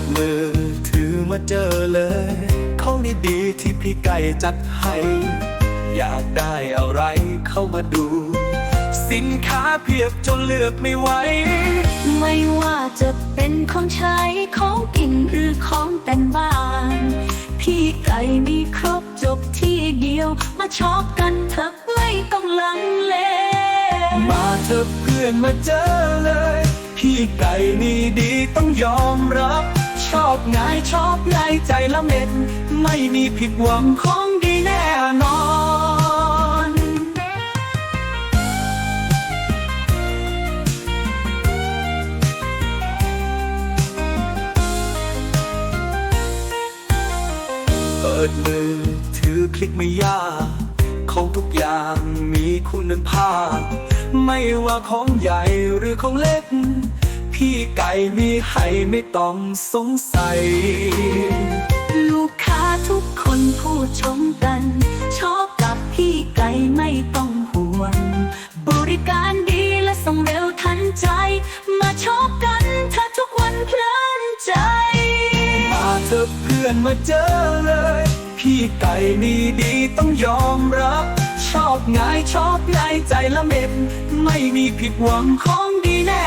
ดมือถือมาเจอเลย ของดีๆที่พี่ไก่จัดให้ อยากได้อะไรเข้ามาดู สินค้าเพียบจนเลือกไม่ไหว ไม่ว่าจะเป็นของใช้ของกินหรือของแต่งบ้าน พี่ไก่มีครบจบที่เดียว มาช็อปกันเถอะไม่ต้องลังเล มาเถอะเพื่อนมาเจอเลย พี่ไก่นี่ดีต้องยอมรับ ชอบง่ายชอบง่ายใจละเม็ด ไม่มีผิดหวังของดีแน่นอนเปิดมือถือคลิกไม่ยากของทุกอย่างมีคุณภาพ ไม่ว่าของใหญ่หรือของเล็ก พี่ไก่มีให้ไม่ต้องสงสัย ลูกค้าทุกคนพูดชมกัน ชอบกับพี่ไก่ไม่ต้องห่วง บริการดีและส่งเร็วทันใจ มาชอบกันถ้าทุกวันเพลินใจ มาเถอะเพื่อนมาเจอเลย พี่ไก่นี่ดีต้องยอมรับชอบง่ายชอบง่ายใจละเม็ดไม่มีผิดหวังของดีแน่